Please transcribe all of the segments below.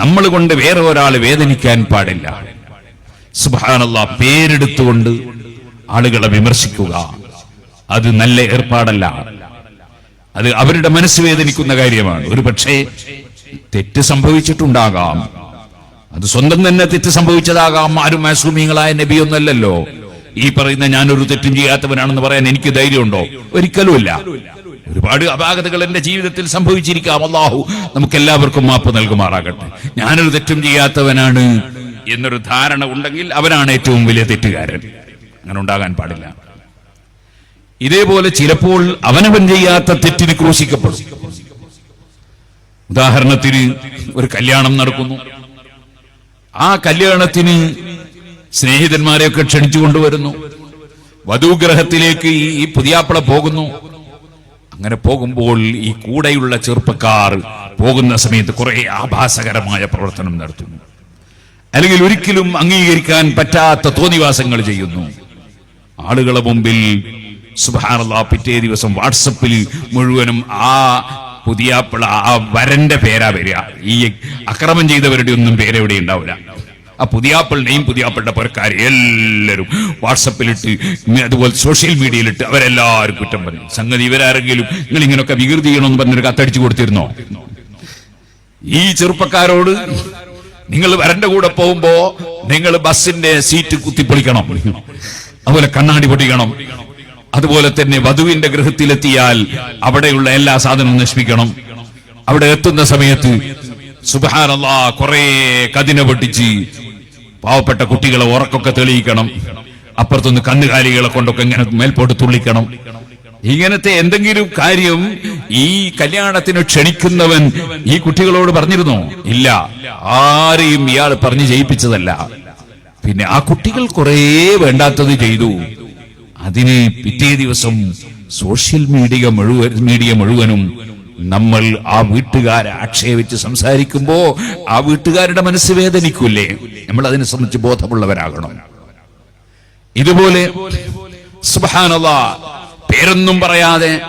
നമ്മൾ കൊണ്ട് വേറെ ഒരാൾ വേദനിക്കാൻ പാടില്ല. സുബാനല്ല പേരെടുത്തുകൊണ്ട് ആളുകളെ വിമർശിക്കുക. അത് നല്ല ഏർപ്പാടല്ല. അത് അവരുടെ മനസ്സ് വേദനിക്കുന്ന കാര്യമാണ്. ഒരു പക്ഷേ തെറ്റ് സംഭവിച്ചിട്ടുണ്ടാകാം. അത് സ്വന്തം തന്നെ തെറ്റ് സംഭവിച്ചതാകാം. ആരും മാസൂമിങ്ങളായ നബിയൊന്നല്ലല്ലോ. ഈ പറയുന്ന ഞാനൊരു തെറ്റും ചെയ്യാത്തവനാണെന്ന് പറയാൻ എനിക്ക് ധൈര്യമുണ്ടോ? ഒരിക്കലുമില്ല. ഒരുപാട് അപാകതകൾ എന്റെ ജീവിതത്തിൽ സംഭവിച്ചിരിക്കാം. അള്ളാഹു നമുക്ക് എല്ലാവർക്കും മാപ്പ് നൽകുമാറാകട്ടെ. ഞാനൊരു തെറ്റും ചെയ്യാത്തവനാണ് എന്നൊരു ധാരണ ഉണ്ടെങ്കിൽ അവനാണ് ഏറ്റവും വലിയ തെറ്റുകാരൻ. അങ്ങനെ ഉണ്ടാകാൻ പാടില്ല. ഇതേപോലെ ചിലപ്പോൾ അവനവൻ ചെയ്യാത്ത തെറ്റിന് ക്രൂശിക്കപ്പെടും. ഉദാഹരണത്തിന് ഒരു കല്യാണം നടക്കുന്നു. ആ കല്യാണത്തിന് സ്നേഹിതന്മാരെയൊക്കെ ക്ഷണിച്ചു കൊണ്ടുവരുന്നു വധുഗ്രഹത്തിലേക്ക് ഈ പുതിയാപ്പള പോകുന്നു. അങ്ങനെ പോകുമ്പോൾ ഈ കൂടെയുള്ള ചെറുപ്പക്കാർ പോകുന്ന സമയത്ത് കുറെ ആഭാസകരമായ പ്രവർത്തനം നടത്തുന്നു. അല്ലെങ്കിൽ ഒരിക്കലും അംഗീകരിക്കാൻ പറ്റാത്ത തോന്നിവാസങ്ങൾ ചെയ്യുന്നു. ആളുകളെ മുമ്പിൽ സുബാനുള്ള പിറ്റേ ദിവസം വാട്സപ്പിൽ മുഴുവനും ആ പുതിയാപ്പിള ആ വരന്റെ പേരാ വരിക. ഈ അക്രമം ചെയ്തവരുടെ ഒന്നും പേരെവിടെ ഉണ്ടാവില്ല. ആ പുതിയാപ്പിളിനെയും പുതിയാപ്പിളുടെ പുരക്കാരെ എല്ലാവരും വാട്സപ്പിലിട്ട് അതുപോലെ സോഷ്യൽ മീഡിയയിലിട്ട് അവരെല്ലാവരും കുറ്റം പറഞ്ഞു. സംഗതി ഇവരാരെങ്കിലും നിങ്ങൾ ഇങ്ങനെയൊക്കെ വികൃതി ചെയ്യണമെന്ന് പറഞ്ഞൊരു കത്തടിച്ചു കൊടുത്തിരുന്നോ? ഈ ചെറുപ്പക്കാരോട് നിങ്ങൾ വരന്റെ കൂടെ പോകുമ്പോ നിങ്ങൾ ബസ്സിന്റെ സീറ്റ് കുത്തിപ്പൊളിക്കണം. അതുപോലെ കണ്ണാടി പൊടിക്കണം അതുപോലെ തന്നെ വധുവിന്റെ ഗൃഹത്തിലെത്തിയാൽ അവിടെയുള്ള എല്ലാ സാധനവും നശിപ്പിക്കണം. അവിടെ എത്തുന്ന സമയത്ത് സുബാനല്ലാ കുറെ കതിന പൊട്ടിച്ച് പാവപ്പെട്ട കുട്ടികളെ ഉറക്കൊക്കെ തെളിയിക്കണം. അപ്പുറത്തുനിന്ന് കന്നുകാലികളെ കൊണ്ടൊക്കെ ഇങ്ങനെ മേൽപോട്ട് തുള്ളിക്കണം. ഇങ്ങനത്തെ എന്തെങ്കിലും കാര്യം ഈ കല്യാണത്തിന് ക്ഷണിക്കുന്നവൻ ഈ കുട്ടികളോട് പറഞ്ഞിരുന്നോ? ഇല്ല. ആരെയും ഇയാൾ പറഞ്ഞു ജയിപ്പിച്ചതല്ല. പിന്നെ ആ കുട്ടികൾ കുറേ വേണ്ടാത്തത് ചെയ്തു. അതിനെ പിറ്റേ ദിവസം സോഷ്യൽ മീഡിയ മുഴുവൻ മീഡിയ മുഴുവനും നമ്മൾ ആ വീട്ടുകാരെ ആക്ഷേപിച്ച് സംസാരിക്കുമ്പോ ആ വീട്ടുകാരുടെ മനസ്സ് വേദനിക്കൂലേ? നമ്മൾ അതിനെ സംബന്ധിച്ച് ബോധമുള്ളവരാകണം. ഇതുപോലെ പേരൊന്നും പറയാതെ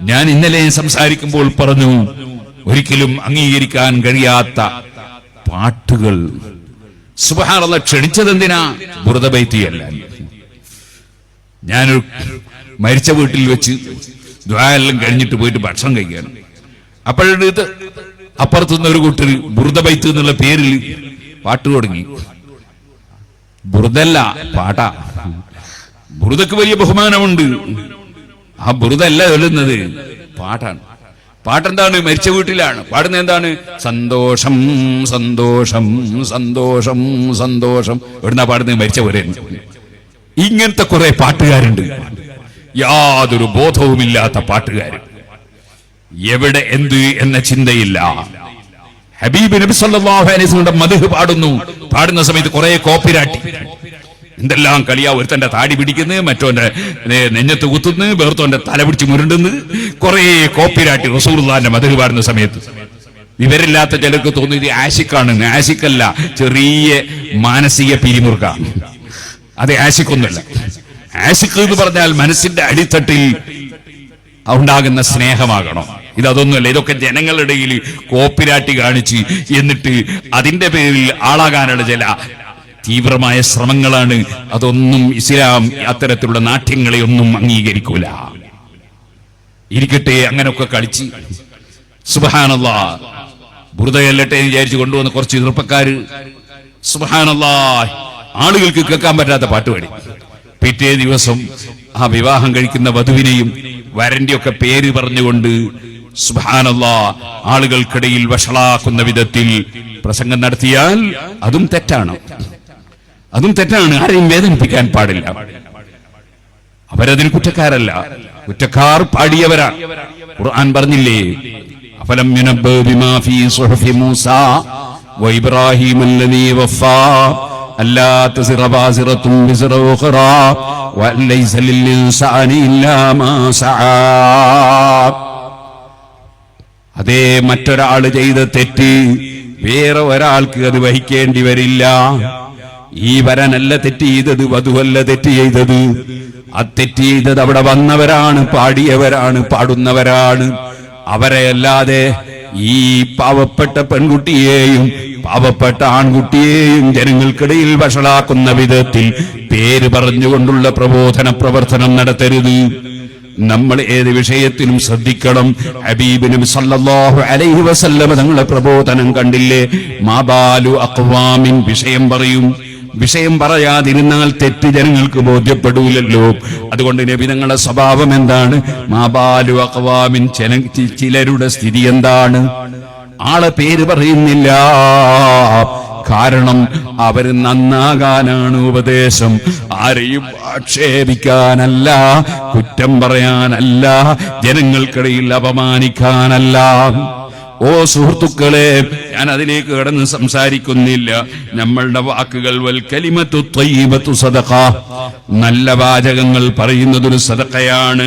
ഞാൻ ഇന്നലെ സംസാരിക്കുമ്പോൾ പറഞ്ഞു ഒരിക്കലും അംഗീകരിക്കാൻ കഴിയാത്ത പാട്ടുകൾ. സുബഹാനുള്ള ക്ഷണിച്ചത് എന്തിനാ ബുറതബൈത്തിയല്ല ഞാനൊരു മരിച്ച വീട്ടിൽ വെച്ച് ദ്വാരെല്ലാം കഴിഞ്ഞിട്ട് പോയിട്ട് ഭക്ഷണം കഴിക്കാൻ. അപ്പോഴത് അപ്പുറത്തുനിന്ന് ഒരു കൂട്ടർ ബുറുദബൈത്ത് എന്നുള്ള പേരിൽ പാട്ട് തുടങ്ങി. ബുറുദല്ല പാട്ടാ. ബുറുദക്ക് വലിയ ബഹുമാനമുണ്ട്. ആ ബുറുദല്ല ചൊല്ലുന്നത് പാട്ടാണ്. പാട്ടെന്താണ്? മരിച്ച വീട്ടിലാണ്. പാടുന്നത് എന്താണ്? സന്തോഷം സന്തോഷം സന്തോഷം സന്തോഷം. എവിടുന്നാ പാടുന്നത്? മരിച്ച പോലെ. ഇങ്ങനത്തെ കുറെ പാട്ടുകാരുണ്ട്. യാതൊരു ബോധവുമില്ലാത്ത പാട്ടുകാരൻ എവിടെ എന്ത് എന്ന ചിന്തയില്ല. ഹബീബ് നബി സല്ലല്ലാഹു അലൈഹി വസല്ലം മദ്ഹ് പാടുന്നു. പാടുന്ന സമയത്ത് കുറെ കോപ്പിരാട്ടി. എന്തെല്ലാം കളിയാ ഒരുത്തന്റെ താടി പിടിക്കുന്നു മറ്റോന്റെ നെഞ്ഞത്ത് കുത്തുന്നു വേർത്തോന്റെ തല പിടിച്ച് മുരുണ്ടുന്നു. കുറെ കോപ്പിരാട്ടി റസൂർദാന്റെ മധുര പാടുന്ന സമയത്ത്. വിവരില്ലാത്ത ചിലർക്ക് തോന്നി ഇത് ആശിക്കാണ് ആശിക്കല്ല ചെറിയ മാനസിക പിരിമുറുക അത് ആശിക്കൊന്നുമല്ല ആശിക്ക് എന്ന് പറഞ്ഞാൽ മനസ്സിന്റെ അടിത്തട്ടിൽ ഉണ്ടാകുന്ന സ്നേഹമാകണം. ഇത് ഇതൊക്കെ ജനങ്ങളുടെ ഇടയിൽ കോപ്പിരാട്ടി കാണിച്ച് എന്നിട്ട് അതിന്റെ പേരിൽ ആളാകാനുള്ള ചില തീവ്രമായ ശ്രമങ്ങളാണ്. അതൊന്നും ഇസ്ലാം അത്തരത്തിലുള്ള നാട്യങ്ങളെ ഒന്നും അംഗീകരിക്കൂല. ഇരിക്കട്ടെ അങ്ങനൊക്കെ കളിച്ച്. സുബഹാനല്ല ബുറുദയല്ലട്ടെ എന്ന് വിചാരിച്ച് കൊണ്ടുവന്ന കുറച്ച് ചെറുപ്പക്കാര്. സുബഹാനല്ല ആളുകൾക്ക് കേൾക്കാൻ പറ്റാത്ത പാട്ടുപാടി. പിറ്റേ ദിവസം ആ വിവാഹം കഴിക്കുന്ന വധുവിനെയും വരന്റെയൊക്കെ പേര് പറഞ്ഞുകൊണ്ട് സുഹാനല്ല ആളുകൾക്കിടയിൽ വഷളാക്കുന്ന വിധത്തിൽ പ്രസംഗം നടത്തിയാൽ അതും തെറ്റാണ്. അതും തെറ്റാണ്. ആരെയും വേദനിപ്പിക്കാൻ പാടില്ല. അവരതിന് കുറ്റക്കാരല്ല. കുറ്റക്കാർ പാടിയവരാണ്. ഖുർആൻ പറഞ്ഞില്ലേ അഫലം ബിമാ ഫീ മൂസ വഫാ മാ സആ അതേ മറ്റൊരാൾ ചെയ്ത തെറ്റ് വേറെ ഒരാൾക്ക് അത് വഹിക്കേണ്ടി വരില്ല. ഈ വരനല്ല തെറ്റ് ചെയ്തത് വധുവല്ല തെറ്റ് ചെയ്തത്. ആ തെറ്റ് ചെയ്തത് അവിടെ വന്നവരാണ് പാടിയവരാണ് പാടുന്നവരാണ്. അവരെ അല്ലാതെ ഈ പാവപ്പെട്ട പെൺകുട്ടിയെയും പാവപ്പെട്ട ആൺകുട്ടിയെയും ജനങ്ങൾക്കിടയിൽ വഷളാക്കുന്ന വിധത്തിൽ പേര് പറഞ്ഞുകൊണ്ടുള്ള പ്രബോധന പ്രവർത്തനം നടത്തരുത്. നമ്മൾ ഏത് വിഷയത്തിലും ശ്രദ്ധിക്കണം. ഹബീബിനും സല്ലാഹു അലൈഹി വസല്ലമ തങ്ങളുടെ പ്രബോധനം കണ്ടില്ലേ? മാബാലു അക്വാമിൻ വിഷയം പറയും. വിഷയം പറയാതിരുന്നാൽ തെറ്റ് ജനങ്ങൾക്ക് ബോധ്യപ്പെടൂലല്ലോ. അതുകൊണ്ട് നബി നിങ്ങളുടെ സ്വഭാവം എന്താണ്? മാബാലു അക്വാമിൻ ചിലരുടെ സ്ഥിതി എന്താണ്? ആളെ പേര് പറയുന്നില്ല. കാരണം അവർ നന്നാകാനാണ് ഉപദേശം. ആരെയും ആക്ഷേപിക്കാനല്ല കുറ്റം പറയാനല്ല ജനങ്ങൾക്കിടയിൽ അപമാനിക്കാനല്ല. ഓ സുഹൃത്തുക്കളെ ഞാൻ അതിലേക്ക് കടന്ന് സംസാരിക്കുന്നില്ല. നമ്മളുടെ വാക്കുകൾ വൽക്കലിമത്തു നല്ല വാചകങ്ങൾ പറയുന്നതൊരു സദഖയാണ്.